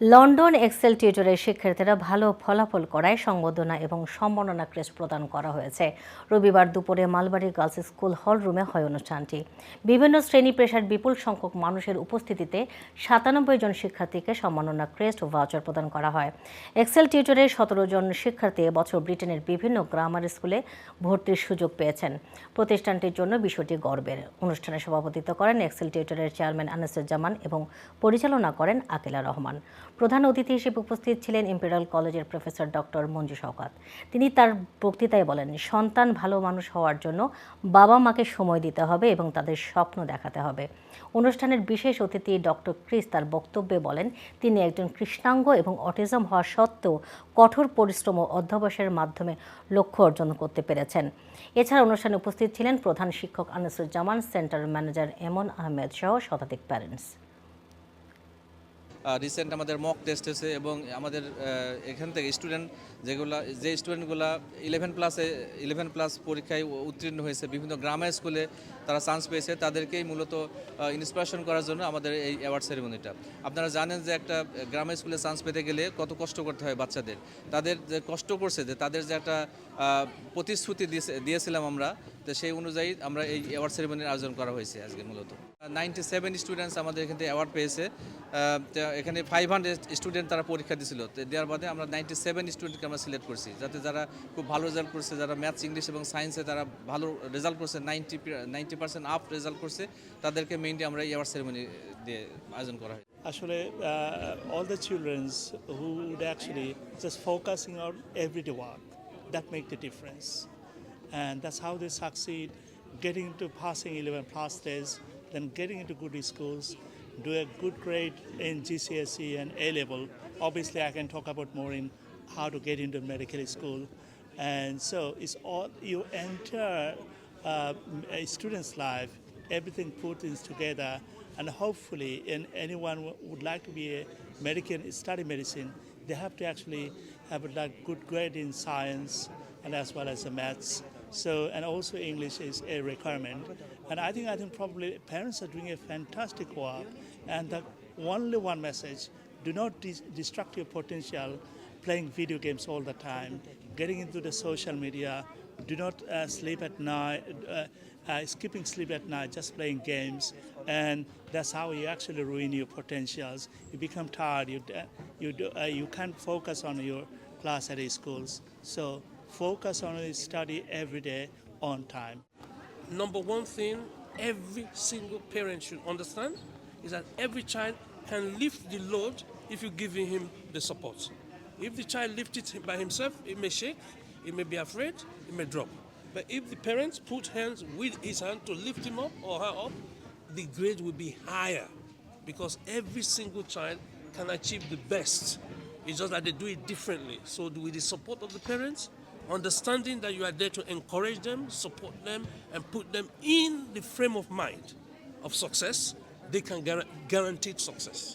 London Excel টিউটরের শিক্ষার্থীরা ভালো ফলাফল করায় সংবর্ধনা এবং সম্মাননা ক্রেস্ট প্রদান করা হয়েছে। রবিবার দুপুরে মালবাড়ি গার্লস স্কুল হল রুমে হয় অনুষ্ঠানটি। বিভিন্ন শ্রেণি পেশার বিপুল সংখ্যক মানুষের উপস্থিতিতে সাতানব্বই জন শিক্ষার্থীকে সম্মাননা ক্রেস্ট ও ভাউচার প্রদান করা হয়। এক্সেল টিউটরের সতেরো জন শিক্ষার্থী এবছর ব্রিটেনের বিভিন্ন গ্রামার স্কুলে ভর্তির সুযোগ পেয়েছেন। প্রতিষ্ঠানটির জন্য বিষয়টি গর্বের। অনুষ্ঠানে সভাপতিত্ব করেন এক্সেল টিউটরের চেয়ারম্যান আনিসুজ্জামান এবং পরিচালনা করেন আকিলা রহমান। প্রধান অতিথি হিসেবে উপস্থিত ছিলেন ইম্পেরিয়াল কলেজের প্রফেসর ডক্টর মঞ্জু শওকাত। তিনি তার বক্তৃতায় বলেন, সন্তান ভালো মানুষ হওয়ার জন্য বাবা মাকে সময় দিতে হবে এবং তাদের স্বপ্ন দেখাতে হবে। অনুষ্ঠানের বিশেষ অতিথি ডক্টর ক্রিস তার বক্তব্যে বলেন, তিনি একজন কৃষ্ণাঙ্গ এবং অটিজম হওয়া সত্ত্বেও কঠোর পরিশ্রম ও অধ্যবসায়ের মাধ্যমে লক্ষ্য অর্জন করতে পেরেছেন। এছাড়া অনুষ্ঠানে উপস্থিত ছিলেন প্রধান শিক্ষক আনিসুজ্জামান, সেন্টার ম্যানেজার এমন আহমেদ সহ শতাধিক প্যারেন্টস রিসেন্ট আমাদের মক টেস্ট হয়েছে এবং আমাদের এখান থেকে স্টুডেন্ট যেগুলো, যে স্টুডেন্টগুলো ইলেভেন প্লাসে ইলেভেন প্লাস পরীক্ষায় উত্তীর্ণ হয়েছে, বিভিন্ন গ্রামের স্কুলে তারা চান্স পেয়েছে, তাদেরকেই মূলত ইন্সপিরেশন করার জন্য আমাদের এই অ্যাওয়ার্ড সেরেমনিটা আপনারা জানেন যে একটা গ্রামের স্কুলে চান্স পেতে গেলে কত কষ্ট করতে হয় বাচ্চাদের। তাদের যে কষ্ট করছে, যে তাদের যে একটা প্রতিশ্রুতি দিয়েছে- দিয়েছিলাম আমরা, তো সেই অনুযায়ী আমরা এই অ্যাওয়ার্ড সেরেমনির আয়োজন করা হয়েছে আজকে মূলত। নাইনটি সেভেন স্টুডেন্টস আমাদের এখান থেকে অ্যাওয়ার্ড পেয়েছে। এখানে ফাইভ হান্ড্রেড স্টুডেন্ট তারা পরীক্ষা দিয়েছিল দেওয়ার বাদে আমরা নাইনটি সেভেন স্টুডেন্টকে আমরা সিলেক্ট করছি। যাতে যারা খুব ভালো রেজাল্ট করছে, যারা ম্যাথস ইংলিশ এবং সায়েন্সে তারা ভালো রেজাল্ট করছে ninety ninety percent up result করছে, তাদেরকে মেইনলি আমরা ইয়ার্স সেরেমনি দিয়ে আয়োজন করা হয়। আসলে all the childrens who would actually just focusing on everyday work that make the difference and that's how they succeed getting to first eleven first then getting to good schools do a good grade in GCSE and A level. Obviously, I can talk about more in how to get into medical school. And so it's all you enter uh, a student's life, everything put in together, and hopefully, in anyone would like to be a medical, study medicine, they have to actually have a like, good grade in science and as well as the maths. So, and also English is a requirement. And I think I think probably parents are doing a fantastic work. And the only one message: do not dis- distract your potential playing video games all the time, getting into the social media. Do not uh, sleep at night, uh, uh, skipping sleep at night, just playing games, and that's how you actually ruin your potentials. You become tired. You d- you uh, you can't focus on your class at schools. So focus on his study every day on time. number one thing every single parent should understand is that every child can lift the load if you're giving him the support. If the child lifts it by himself, it may shake, it may be afraid, it may drop. But if the parents put hands with his hand to lift him up or her up, the grade will be higher because every single child can achieve the best. It's just that they do it differently. So, with the support of the parents, understanding that you are there to encourage them, support them, and put them in the frame of mind of success, they can guar- guaranteed success.